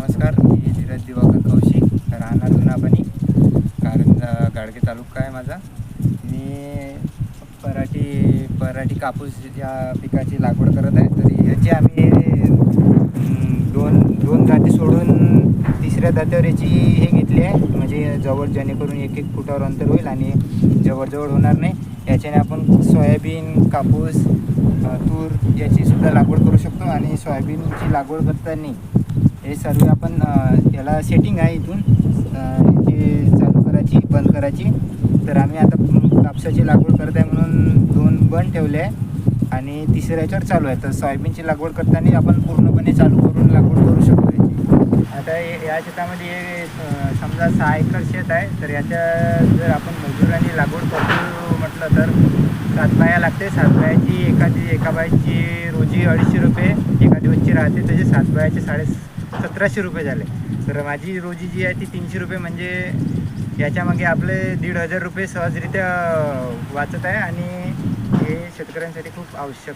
नमस्कार मी धीरज दिवाकर कौशिक राहणार जुनापणी कारंजा गाडगे तालुका आहे माझा. मी पराठी पराठी कापूस या पिकाची लागवड करत आहे तरी याची आम्ही दोन दोन जाती सोडून तिसऱ्या जातीवर याची हे घेतली आहे. म्हणजे जवळ जेणेकरून एक एक फुटावर अंतर होईल आणि जवळजवळ होणार नाही. याच्याने आपण सोयाबीन कापूस तूर याची सुद्धा लागवड करू शकतो आणि सोयाबीनची लागवड करताना हे सर्व आपण याला सेटिंग आहे इथून. ते चालू करायची बंद करायची. तर आम्ही आता कापसाची लागवड करत आहे म्हणून दोन बंद ठेवले आहे. आणि तिसऱ्या याच्यावर चालू आहे. तर सोयाबीनची लागवड करताना आपण पूर्णपणे चालू करून लागवड करू शकतो याची. आता हे- या शेतामध्ये हे, समजा सहा एकर शेत आहे. तर याच्या जर आपण मजुरांनी लागवड करतो म्हटलं तर सात बाया लागते. सात बायाची एखादी एका बायाची रोजी अडीचशे रुपये एका दिवसची राहते. त्याचे सात बायाचे साडे सतराशे रुपये झाले. तर माझी रोजी जी आहे ती तीनशे रुपये म्हणजे याच्यामागे आपले दीड हजार रुपये सहजरित्या वाचत आहे आणि हे शेतकऱ्यांसाठी खूप आवश्यक.